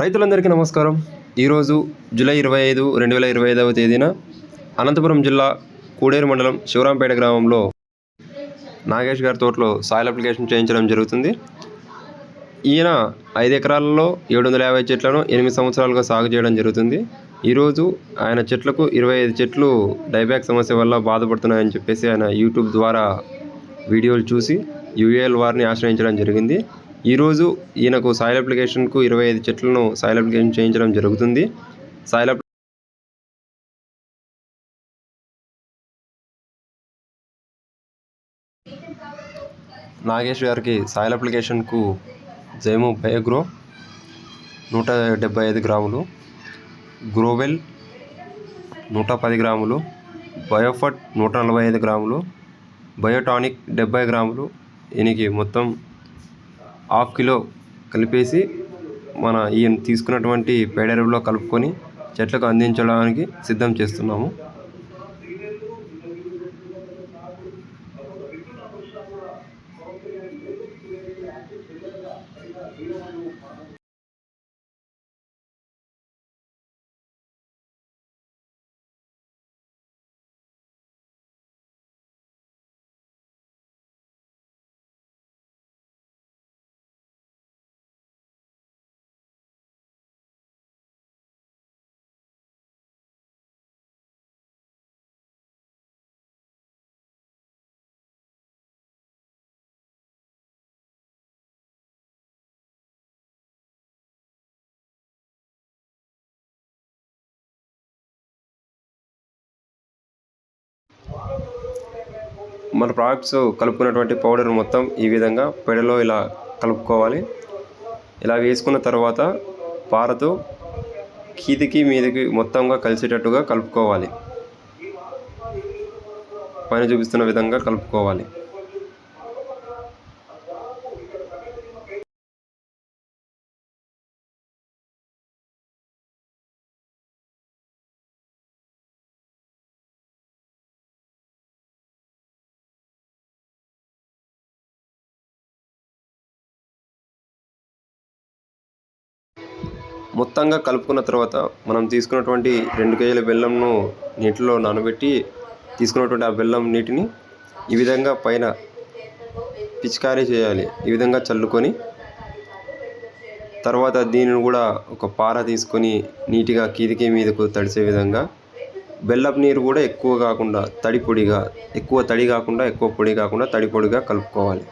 రైతులందరికీ నమస్కారం. ఈరోజు జూలై ఇరవై ఐదు రెండు వేల ఇరవై ఐదవ తేదీన అనంతపురం జిల్లా కూడేరు మండలం శివరాంపేట గ్రామంలో నాగేష్ గారి తోటలో సాయిల్ అప్లికేషన్ చేయించడం జరుగుతుంది. ఈయన ఐదు ఎకరాలలో ఏడు వందల యాభై చెట్లను ఎనిమిది సంవత్సరాలుగా సాగు చేయడం జరుగుతుంది. ఈరోజు ఆయన చెట్లకు ఇరవై ఐదు చెట్లు డైబ్యాక్ సమస్య వల్ల బాధపడుతున్నాయని చెప్పేసి ఆయన యూట్యూబ్ ద్వారా వీడియోలు చూసి యూఏఎల్ వారిని ఆశ్రయించడం జరిగింది. ఈరోజు ఈయనకు సాయిల్ అప్లికేషన్కు ఇరవై ఐదు చెట్లను సాయిల్ అప్లికేషన్ చేయించడం జరుగుతుంది. సాయిల్ నాగేష్ గారికి సాయిల్ అప్లికేషన్కు జైము బయోగ్రో నూట డెబ్బై ఐదు గ్రాములు గ్రోవెల్ నూట పది గ్రాములు బయోఫట్ నూట నలభై ఐదు గ్రాములు బయోటానిక్ డెబ్బై గ్రాములు. ఈయనకి మొత్తం హాఫ్ కిలో కలిపేసి మన ఈ తీసుకున్నటువంటి పేడెరువులో కలుపుకొని చెట్లకు అందించడానికి సిద్ధం చేస్తున్నాము. మన ప్రోడక్ట్స్ కలుపుకున్నటువంటి పౌడర్ మొత్తం ఈ విధంగా పెడలో ఇలా కలుపుకోవాలి. ఇలా వేసుకున్న తర్వాత పారతో కిందికి మీదికి మొత్తంగా కలిసేటట్టుగా కలుపుకోవాలి. పైన చూపిస్తున్న విధంగా కలుపుకోవాలి. మొత్తంగా కలుపుకున్న తర్వాత మనం తీసుకున్నటువంటి రెండు కేజీల బెల్లంను నీటిలో నానబెట్టి తీసుకున్నటువంటి ఆ బెల్లం నీటిని ఈ విధంగా పైన పిచికారీ చేయాలి. ఈ విధంగా చల్లుకొని తర్వాత దీనిని కూడా ఒక పార తీసుకొని నీట్గా కిందికి మీదకు తడిసే విధంగా బెల్లపు నీరు కూడా ఎక్కువ కాకుండా తడి పొడిగా ఎక్కువ తడి కాకుండా ఎక్కువ పొడి కాకుండా తడి పొడిగా కలుపుకోవాలి.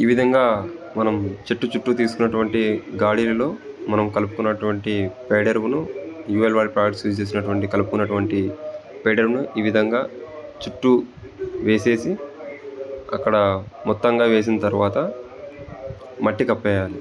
ఈ విధంగా మనం చెట్టు చుట్టూ తీసుకున్నటువంటి గాడీలలో మనం కలుపుకున్నటువంటి పేడెరువును యూఎల్ వాడి ప్రొడక్ట్స్ యూజ్ చేసినటువంటి కలుపుకున్నటువంటి పేడెరువును ఈ విధంగా చుట్టూ వేసేసి అక్కడ మొత్తంగా వేసిన తర్వాత మట్టి కప్పేయాలి.